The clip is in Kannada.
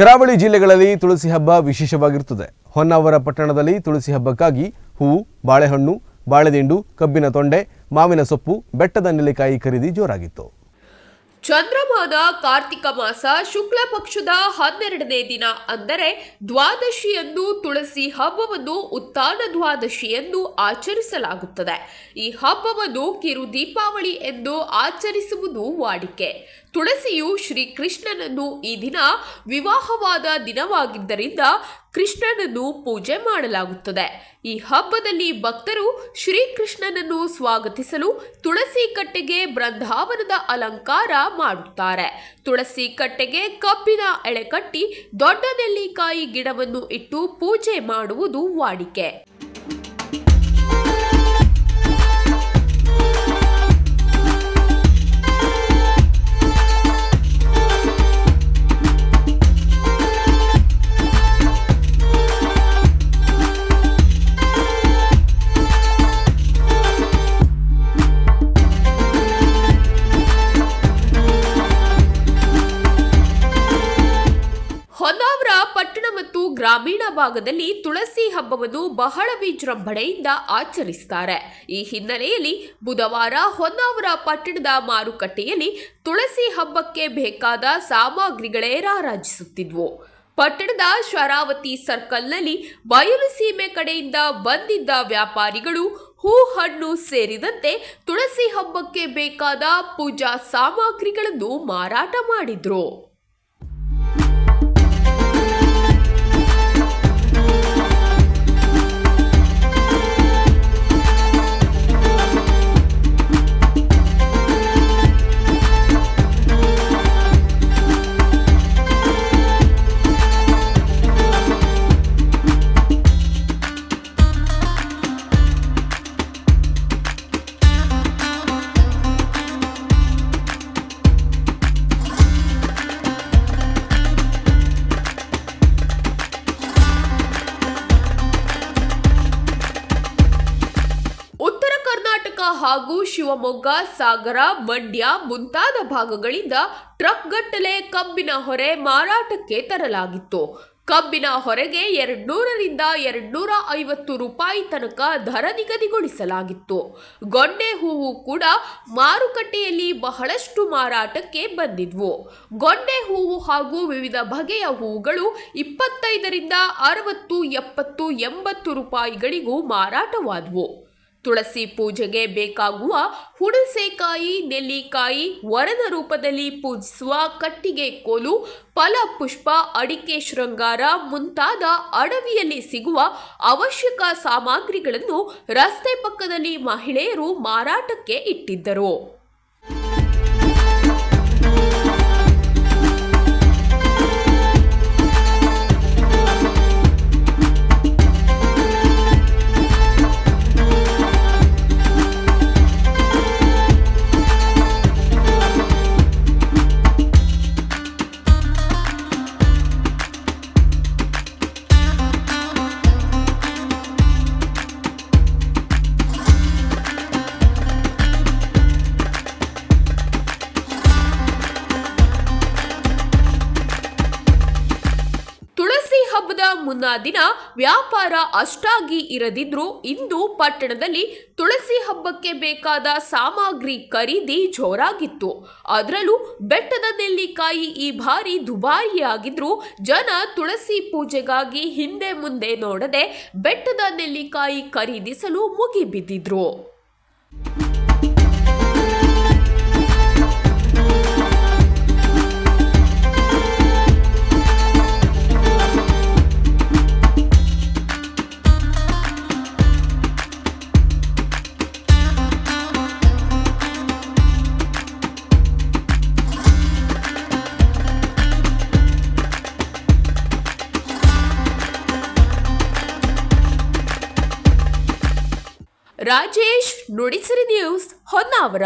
ಕರಾವಳಿ ಜಿಲ್ಲೆಗಳಲ್ಲಿ ತುಳಸಿ ಹಬ್ಬ ವಿಶೇಷವಾಗಿರುತ್ತದೆ. ಹೊನ್ನಾವರ ಪಟ್ಟಣದಲ್ಲಿ ತುಳಸಿ ಹಬ್ಬಕ್ಕಾಗಿ ಹೂವು, ಬಾಳೆಹಣ್ಣು, ಬಾಳೆದಿಂಡು, ಕಬ್ಬಿನ ತೊಂಡೆ, ಮಾವಿನ ಸೊಪ್ಪು, ಬೆಟ್ಟದ ನೆಲೆಕಾಯಿ ಖರೀದಿ ಜೋರಾಗಿತ್ತು. ಚಂದ್ರಮಾನ ಕಾರ್ತಿಕ ಮಾಸ ಶುಕ್ಲ ಪಕ್ಷದ ಹನ್ನೆರಡನೇ ದಿನ ಅಂದರೆ ದ್ವಾದಶಿಯನ್ನು ತುಳಸಿ ಹಬ್ಬವನ್ನು ಉತ್ತಾನ ದ್ವಾದಶಿ ಎಂದು ಆಚರಿಸಲಾಗುತ್ತದೆ. ಈ ಹಬ್ಬವನ್ನು ಕಿರು ದೀಪಾವಳಿ ಎಂದು ಆಚರಿಸುವುದು ವಾಡಿಕೆ. ತುಳಸಿಯು ಶ್ರೀಕೃಷ್ಣನನ್ನು ಈ ದಿನ ವಿವಾಹವಾದ ದಿನವಾಗಿದ್ದರಿಂದ ಕೃಷ್ಣನನ್ನು ಪೂಜೆ ಮಾಡಲಾಗುತ್ತದೆ. ಈ ಹಬ್ಬದಲ್ಲಿ ಭಕ್ತರು ಶ್ರೀಕೃಷ್ಣನನ್ನು ಸ್ವಾಗತಿಸಲು ತುಳಸಿ ಕಟ್ಟೆಗೆ ಬೃಂದಾವನದ ಅಲಂಕಾರ ಮಾಡುತ್ತಾರೆ. ತುಳಸಿ ಕಟ್ಟೆಗೆ ಕಬ್ಬಿನ ಎಳೆ ಕಟ್ಟಿ ದೊಡ್ಡ ನೆಲ್ಲಿಕಾಯಿ ಗಿಡವನ್ನು ಇಟ್ಟು ಪೂಜೆ ಮಾಡುವುದು ವಾಡಿಕೆ. ಗ್ರಾಮೀಣ ಭಾಗದಲ್ಲಿ ತುಳಸಿ ಹಬ್ಬವನ್ನು ಬಹಳ ವಿಜೃಂಭಣೆಯಿಂದ ಆಚರಿಸುತ್ತಾರೆ ಈ ಹಿನ್ನೆಲೆಯಲ್ಲಿ ಬುಧವಾರ ಹೊನ್ನಾವರ ಪಟ್ಟಣದ ಮಾರುಕಟ್ಟೆಯಲ್ಲಿ ತುಳಸಿ ಹಬ್ಬಕ್ಕೆ ಬೇಕಾದ ಸಾಮಗ್ರಿಗಳೇ ರಾರಾಜಿಸುತ್ತಿದ್ವು. ಪಟ್ಟಣದ ಶರಾವತಿ ಸರ್ಕಲ್ನಲ್ಲಿ ಬಯಲು ಸೀಮೆ ಕಡೆಯಿಂದ ಬಂದಿದ್ದ ವ್ಯಾಪಾರಿಗಳು ಹೂ ಹಣ್ಣು ಸೇರಿದಂತೆ ತುಳಸಿ ಹಬ್ಬಕ್ಕೆ ಬೇಕಾದ ಪೂಜಾ ಸಾಮಗ್ರಿಗಳನ್ನು ಮಾರಾಟ ಮಾಡಿದ್ರು. ಹಾಗೂ ಶಿವಮೊಗ್ಗ, ಸಾಗರ, ಮಂಡ್ಯ ಮುಂತಾದ ಭಾಗಗಳಿಂದ ಟ್ರಕ್ಗಟ್ಟಲೆ ಕಬ್ಬಿನ ಹೊರೆ ಮಾರಾಟಕ್ಕೆ ತರಲಾಗಿತ್ತು. ಕಬ್ಬಿನ ಹೊರೆಗೆ ಎರಡ್ನೂರರಿಂದ ಎರಡ್ನೂರ ಐವತ್ತು ರೂಪಾಯಿ ತನಕ ದರ ನಿಗದಿಗೊಳಿಸಲಾಗಿತ್ತು. ಗೊಂಡೆ ಹೂವು ಕೂಡ ಮಾರುಕಟ್ಟೆಯಲ್ಲಿ ಬಹಳಷ್ಟು ಮಾರಾಟಕ್ಕೆ ಬಂದಿದ್ವು. ಗೊಂಡೆ ಹೂವು ಹಾಗೂ ವಿವಿಧ ಬಗೆಯ ಹೂವುಗಳು ಇಪ್ಪತ್ತೈದರಿಂದ ಅರವತ್ತು, ಎಪ್ಪತ್ತು, ಎಂಬತ್ತು ರೂಪಾಯಿಗಳಿಗೂ ಮಾರಾಟವಾದವು. ತುಳಸಿ ಪೂಜೆಗೆ ಬೇಕಾಗುವ ಹುಣಸೆಕಾಯಿ, ನೆಲ್ಲಿಕಾಯಿ ವರದ ರೂಪದಲ್ಲಿ ಪೂಜಿಸುವ ಕಟ್ಟಿಗೆ ಕೋಲು, ಫಲ ಪುಷ್ಪ, ಅಡಿಕೆ ಶೃಂಗಾರ ಮುಂತಾದ ಅಡವಿಯಲ್ಲಿ ಸಿಗುವ ಅವಶ್ಯಕ ಸಾಮಗ್ರಿಗಳನ್ನು ರಸ್ತೆ ಪಕ್ಕದಲ್ಲಿ ಮಹಿಳೆಯರು ಮಾರಾಟಕ್ಕೆ ಇಟ್ಟಿದ್ದರು. ಮುನ್ನಾ ದಿನ ವ್ಯಾಪಾರ ಅಷ್ಟಾಗಿ ಇರದಿದ್ರೂ ಇಂದು ಪಟ್ಟಣದಲ್ಲಿ ತುಳಸಿ ಹಬ್ಬಕ್ಕೆ ಬೇಕಾದ ಸಾಮಗ್ರಿ ಖರೀದಿ ಜೋರಾಗಿತ್ತು. ಅದರಲ್ಲೂ ಬೆಟ್ಟದ ನೆಲ್ಲಿಕಾಯಿ ಈ ಬಾರಿ ದುಬಾರಿಯಾಗಿದ್ರೂ ಜನ ತುಳಸಿ ಪೂಜೆಗಾಗಿ ಹಿಂದೆ ಮುಂದೆ ನೋಡದೆ ಬೆಟ್ಟದ ನೆಲ್ಲಿಕಾಯಿ ಖರೀದಿಸಲು ಮುಗಿಬಿದ್ದಿದ್ರು. ರಾಜೇಶ್ ನುಡಿಸಿರಿ ನ್ಯೂಸ್ ಹೊನ್ನಾವರ.